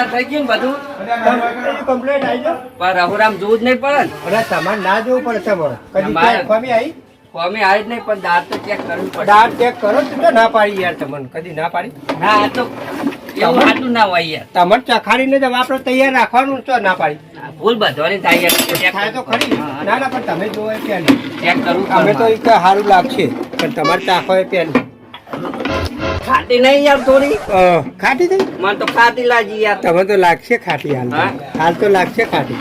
તૈયાર થઈ ગયું બધું? કમ્પ્લેટ આવી ગયો પણ રઘુરામ જોવું જ નહીં પડે ને. અરે તમારે ના જોવું પડે તમારે ખોમી આવી કોમી આવી જ નહીં પણ દાંત તો ચેક કરવું પડે દાંત ચેક કરો તો ના પાડી યાર તમને. કદી ના પાડી? ના આ તો એવું હાટું ના હોય યાર. તમારે ચખાડીને જ આપણે તૈયાર રાખવાનું છે ના પાડી. ભૂલ બધવાની થાય થાય તો ખરી. ના ના પણ તમે જોવો એ ચેક કરવું અમે તો એક સારું લાગશે પણ તમારે ચાખો એ પહેલી ખાટી નહીં યાર થોડી. ખાટી થઈ? મને તો ખાટી લાગી યાર. તમે તો લાગશે ખાટી હાલ? હાલ તો લાગશે ખાટી.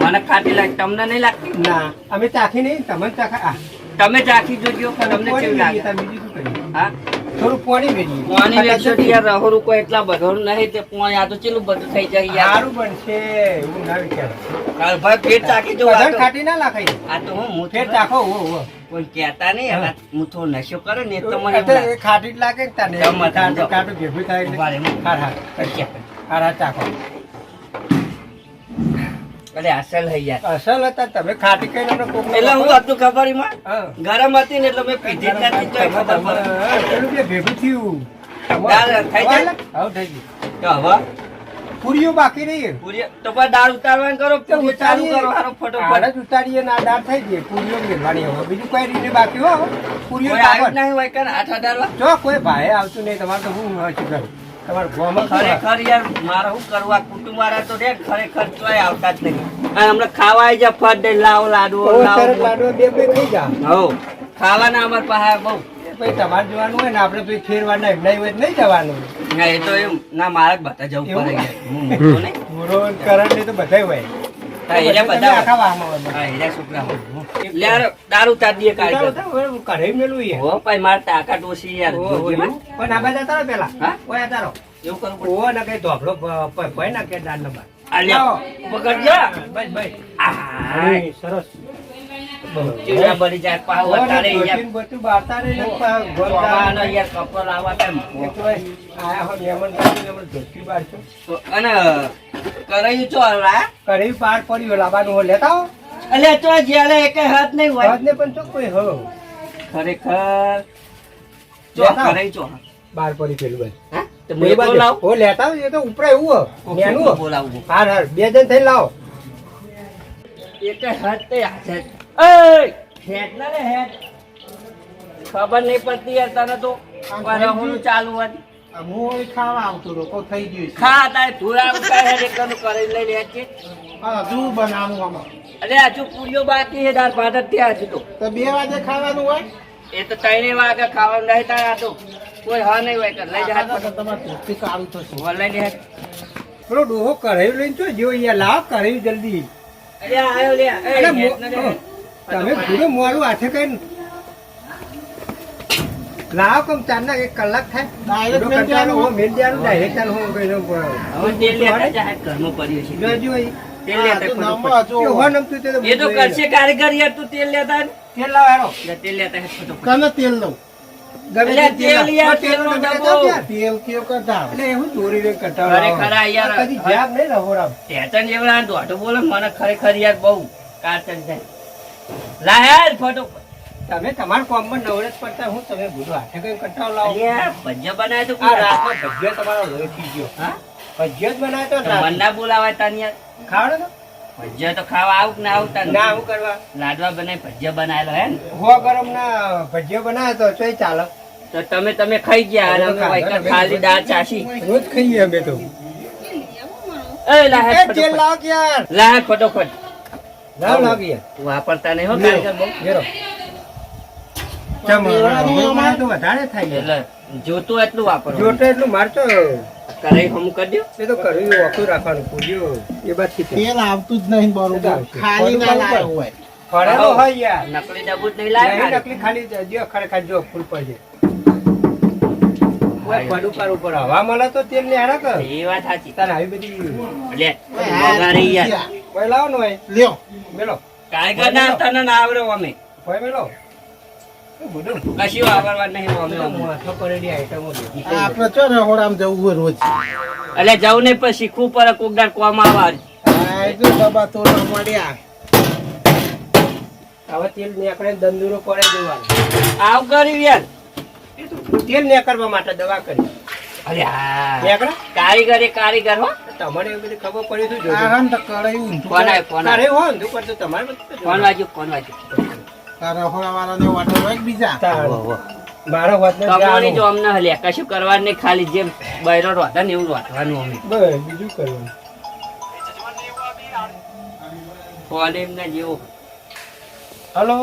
મને ખાટી લાગે. તમને નહીં લાગતી? ના અમે ચાખી નહીં તમે ચાખા તમે ચાખી જોજો પણ તમને કેવું લાગે? હા? થોડું પાણી. પાણી વેચો યાર રહોરું કોઈ એટલા બધો નહીં તે પાણી આ તો ચેલું બધું થઈ જાય યાર. સારું બનશે એવું ના વિચારો. ભાઈ પેટ ચાખી જો આ વધારે તો- ખાટી ના લાખાય. આ તો હું હું ફેર ચાખો ઓ ઓ કોઈ કહેતા નહીં હવે હું થોડો નશો કરે ને તો મને આ એવું તો લાગે. એ ખાટી લાગે ને તને જમવા તમે ખાટું જાઓ. ખાટું ભેગું થાય એટલે ઊભા રહે, હું. હાર હાર કરી હાર હાર ચાખો અરે અસલ હૈ યાર અસલ હતા તમે ખાટી કઈ અમને કોક એટલે હું હતું ખબરમાં ગરમ હતી ને એટલે મેં પીધી નથી તોય ખબર પડે. હા, પેલું જે ભેગું થયું થઈ જાય? હાવ થઈ ગયું તો હવે પૂરીઓ બાકી રહી પૂરી તો પણ દાળ ઉતારવાનું કરો તો પૂરી ચાલુ. કરો હારો ફટોફટ. જ ઉતારીએ ના દાળ થઈ ગઈ. પૂરીઓ મેળવાની હવે. બીજું કઈ રીતે બાકી હો પૂરીઓ જ કાપડ. નહીં હોય કે આઠ હજાર જો કોઈ ભાઈ આવતું નહીં તમારે તો હું હોય છે ખરેખર યાર મારે શું કરવું? કુટુંબ વાળા તો રે ખરેખર ચોય આવતા જ નહીં. હમણાં ખાવા આવી જાય ફટ દઈ લાવો લાડવો લાડવા બે બે ખાઈ જા. હો ખાવાના અમાર પાસે બહુ. પછી તમારે જવાનું હોય ને આપણે ફેરવાના એમના હોય નહીં જવાનું. ના એ તો એમ ના મારે બધા જવું પડે હું મોટો નહીં. પૂરો કરંટ ને તો બધાય હોય. મારે ના સરસ. કરાયું પાર પડ્યો લાવવાનું હોય લેતા હાથ નહીં હોય. પણ હો. ખરેખર આવો. કરાયું ચો બાર પડી પેલું. લાવ. હો, લેતા એ તો ઉપરા એવું. હાર હાર બે જણ થઈ લાવો. એક હાથ તે હાથે જ. હેડ ના રે હેડ. ખબર નહીં પડતી યાર તને તો. હું ચાલુ હતી હું ખાવા આવતો લોકો થઈ ગયું ખા તારે ધુરા ઉતાર હેડ એકનું કરી લઈ લે છે. હજુ બનાવું આમાં. અરે હજુ પૂરીઓ બાકી છે દાળ ભાત ત્યાં હજુ તો. તો બે વાગે ખાવાનું હોય? એ તો ત્રણે વાગે ખાવાનું નહીં તારે આ તો. કોઈ હા નહીં હોય લઈ જાય હાથ તમારે ધોતી કાઢું થશે. લઈ લે. પેલો ડોહો કરાયું લઈને તો જો અહીંયા લાવ કરાયું જલ્દી. અરે આવ્યો લે. તમે પૂરો મોડું હાથે કઈ લાવ કમ ચાર ના એક કલાક થાય પૂરો કંટાળો હો, મેલ દેવાનું direct ચાલો હો, કઈ ન હવે તેલ લેતા પડ્યું છે એ. તેલ લેતા ફટોફટ. હો નમતું તે તો એ તો કરશે કારીગર યાર તું તેલ લેતા તેલ લાવ હેરો. તેલ લેતા હાથ ફટોફટ. કને તેલ લઉં ગમે તેલ તેલ યાર, લાવ. તેલનો તેલનો ડબ્બો ડબ્બો. તેલ કેવું કરતા એટલે એવું ચોરી રે કંટાળો આવે. ખરેખર યાર, કદી જ્યાં નહીં રહો રામ. ટેચન જેવડા આ બોલે મને ખરેખર યાર બહુ કાચન છે લા ફોટો. તમે તમારા કોમમાં નવરે જ પડતા હું તમે ભૂલો હાથે કઈ કંટાળો લાવો. ભજીયા બનાવ્યા તો કોઈ? રાતનો ભજીયો તમારો લોહી થઈ ગયો હા? ભજીયો જ બનાવ્યો તો મન ના બોલાવાય તાનિયા ખાવડો તો ભજીયા તો ખાવા આવું કે ના આવું તાન? ના આવું કરવા. લાડવા બનાવી ભજીયા બનાવેલો હે હો ગરમ ના ભજીયો બનાવ્યો તો તોય ચાલો. તો તમે તમે ખાઈ ગયા અને અમે વાયકા ખાલી દાળ ચાસી. રોજ ખાઈએ અમે તો. એ લાહે ફટોફટ. લાવ કે યાર. લા હેડ ફટોફટ લાવ લાવ વાપરતા નહીં હો કારીગર બહુ. ઘેરો ચમ હવે તો વધારે થાય એટલે જોતું એટલું વાપરો. જોટે એટલું મારતો. કરે હમ કરી એ તો કર્યું ઓછું રાખવાનું પૂર્યો એ બાદ તેલ આવતું જ નહીં બરોબર. ખાલી ના લાવ્યો હોય. ફળેલો હોય યાર. નકલી ડબ્બુ જ નહીં લાવે નકલી ખાલી જો ખરેખર જો ફૂલ પર પડું ઉપર હવા મળે તો તેલ ને હારા કર. એ વાત સાચી. તારે આવી બધી લે બગાડી યાર. કોઈ લાવો ને લ્યો. મેલો. કારીગર ના તને ના આવડે અમે હોય મેલો. કશું આવડવા નહીં અમે અમે. માથો આઈટમો બધી આપણે ચો રહોડામાં જવું હોય રોજ. એટલે જવું નહીં પણ શીખવું પડે કોક દાડ કોમ આવે આ જો બાબા તો ન મળ્યા. હવે તેલ નીકળે ને દંદુરો પડે દેવાનું આવ કરી યાર તેલ નીકળવા માટે દવા કરી. કારીગર એ કારીગર હો. તમને બધી ખબર પડી શું આ જોજો તો કડાઈ ઊંધું કોણ આય કોણ તારે હો ઊંધું કરજો તમારે કોણ વાજુ કોણ વાજુ તારા રહોડાવાળાને વાટો હોય બીજા? મારો વાત નથી જો અમને હલ્યા કશું કરવાનું નહીં ખાલી જેમ બૈરો રોતા ને એવું રોતવાનું અમે. બસ બીજું કરવાનું એમને જેવો. હલો?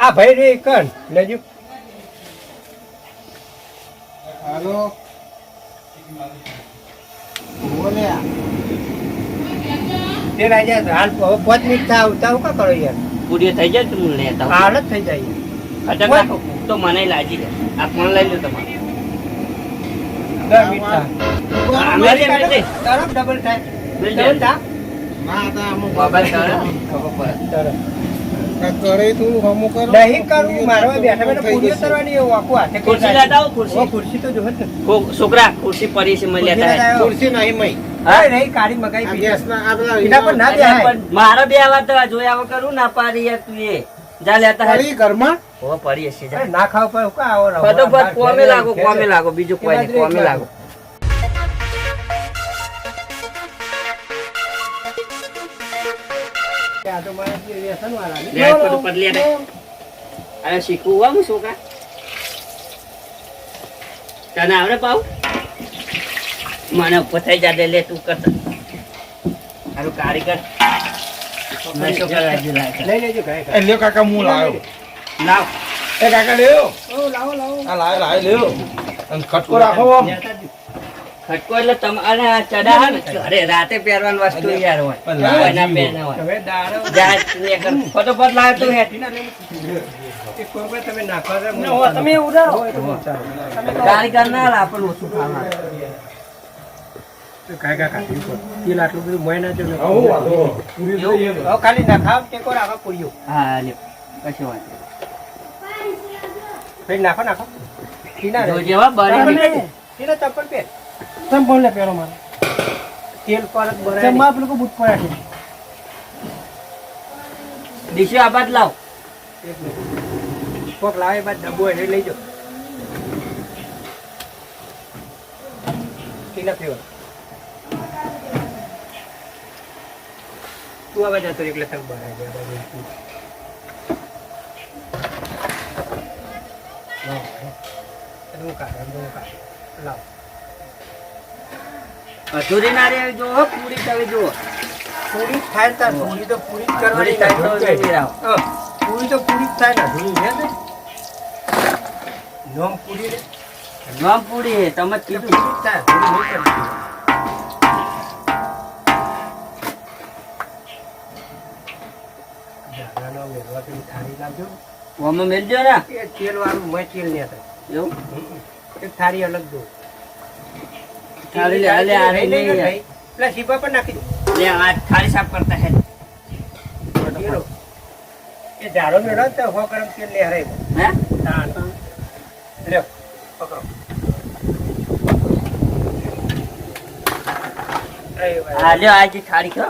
આ ભાઈ રે કણ? લેજો. હાલો. બોલે આ. તે રાજા હાલ પાંચ મિનિટ થાય આવતા કા કરો યાર? પૂરી થઈ જાય તું લેતા હાલ જ થઈ જાય. ખતરનાક તો મને લાજી જાય. આ ફોન લઈ લો તમારે. ડબલ થાય. ડબલ થાય ના તા અમુક મોબાઈલ તરફ. ખબર પડે. તરફ. આ તું હમું કરો. નહીં કરવું મારો બેઠા બેઠા થઈ પૂરીઓ એવું આખું હાથે ખુરશી લેતા આવો ખુરશી. ખુરશી તો જોહે જ ને. કો- છોકરા ખુરશી પડી છે મેં લેતા ખુરશી આય. લેતા ખુરશી નહીં મય. હા? હા નહીં કાળી મગાઈ આ બીજી. આ પેલા એના ના બેહાય. પણ બે આવા તો જોયા કરું ના પાડી યાર તું એ. જા લેતા હે. ઘરમાં? હો પડી હશે ના ખાવ પર કા આવો ફટોફટ કોમે લાગો કોમે લાગો બીજું કોઈ નહીં કોમે લાગો. અરે શીખવું હોય હું છોકરા તને આવડે પાવ મને ઉપર થઈ જા દે લે તું કરતા હારું કારીગર શું લ્યો કાકા હું લાવ્યો લાવ. એ કાકા લેવો ઓ, લાવો લાવો. આ લાવ લાવ અને ખટકો રાખો આમ. ખટકો એટલે તમારે ચડા હે ને? ઘરે રાતે પહેરવાની વસ્તુ યાર હોય. પણ લાવ કોઈના જીવો. પહેરને હોય. તમે દાડો. જા તું કર. ફટોફટ લાવ તું હેઠ. તમે નાખો તમે ઉડાડો. ઓછું ખાવા. ખાલી નાખાવ ટેકો રાખો પૂરીઓ. હા લ્યો. કશું વાત પછી નાખો નાખો. ટીના રે. જોજે હો, બળી પણ લે પહેરો મારે તેલ પરત જ ભરાય નહીં. લોકો બૂટ પડ્યા છે ડીશો આ બાદ લાવ એક કોક લાવે બાદ ડબ્બો એટલે લઈ જાઓ. ટીના પીવો. તું આવા જતો એટલે તક ભરાય ગયા બધું. લાવ, લાવ. અધૂરી ના રહેવી જો હો, પૂરી થવી જુઓ પૂરી થાય તાર પૂરી તો પૂરી કરવાની થાય તો પૂરી તો પૂરી જ થાય ને અધૂરી છે ને? નોમ પૂરી રે. ન પૂરી હે તમે કીધું. પૂરી જ થાય અધૂરી નહીં કરવાની. થાળી લાવજો. ઓમાં મેલજો ને? તેલ વાળું મેં તેલ નહીં એવું? એક થાળી અલગ દો. થાળી લે, અલે આ નહીં. પર નાખી દો. લે આ થાળી સાફ કરતા હે. એ ઝાડો મેળવો તો સો ગરમ તેલ હે? તાણ. લ્યો, પકડો. એ હા લ્યો આ જે થાળી ખો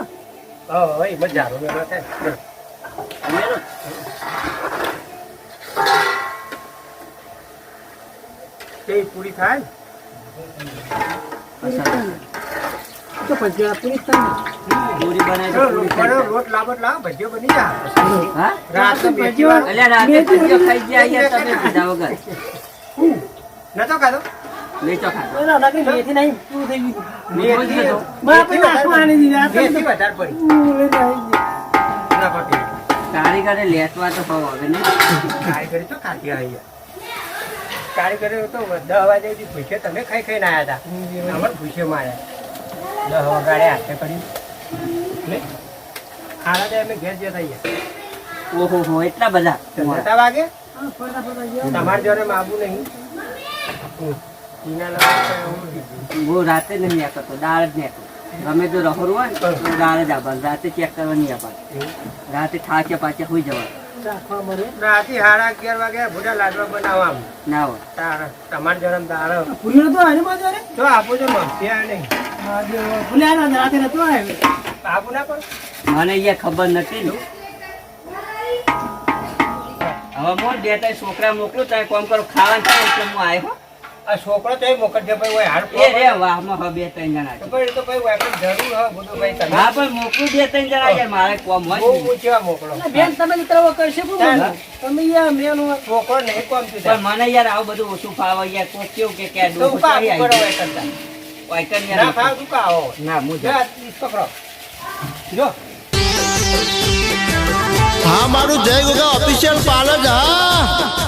હા, હા, એમાં ઝાડો મેળવો થાય. તે પૂરી થાય? તો પૂરી લોટ થઈ લોટ લાવો ભજીયો બની જાય. જાય. હા રાતે બેસી વાર- રાતે ભજીયો ખાઈ ગયા યાર તમે પીધા વગર નતો ખાધો? વેચો ખાતો મેથી- મેથી વધારે- મેથી વધારે પડી. ના પડી. કારીગરે લેટવા તો ભાવ હવે ને કારીગરી તો ખાતી આવી યાર. કારીગરી તો દસ વાગે ભૂસે તમે ખાઈ ખાઈને આવ્યા હતા. અમને ભૂસે માર્યા દસ વગાડે હાથે કરી ખાડા દે અમે ઘેર જતા અહીંયા ઓહો હો એટલા બધા? નતા વાગે? તમારે જોડે માગું નહીં. તો રાતે નહીં આપતો દાળ જ નહીં ગમે તો રહો હોય ને તો દાળ જ આપવાનું રાતે ચેક કરવા નહીં આવવાનું રાતે થાક્યા પાછે હોઈ જવાનું. રાતે સાડા અગિયાર વાગે ભૂડા લાડવા બનાવવા. ના હોય. તારા તમારે જરમ દાળ પૂરી તો આની બાજુ અરે જો આપો મમતી આ નહીં ભૂલ્યા ના રાતે નતો આવ્યો આપું ના પડે મને અહીંયા ખબર નથી ને. હવે મોટ બે ત્રણ છોકરા મોકલું તમે કોમ કરો. ખાવાનું થાય એટલે હું આવ્યો આ છોકરો તો મોકલજો ભાઈ ઓય હાલ એ રે વાહમાં હવે બે ત્રણ જણા છે. ભાઈ એ તો ભાઈ વાપસ જરૂર હા બધું ભાઈ તમે. હા પણ મોકલું બે ત્રણ જણા યાર મારે કોમ હોય બહુ પૂછ્યા મોકલો. બેન તમે જ કરશે કોણ તમે યાર મેન છોકરો નહીં કોમ તું પણ મને યાર આવું બધું ઓછું ફાવે યાર કોક કેવું કે કે ડોહો ઉકા આવી. એ કરતા. યાર ના ફાવ તું કા આવો? ના હું જા ઈ પકડો. જો. હા મારું જય ગોગા ઓફિશિયલ પાર્લર હા.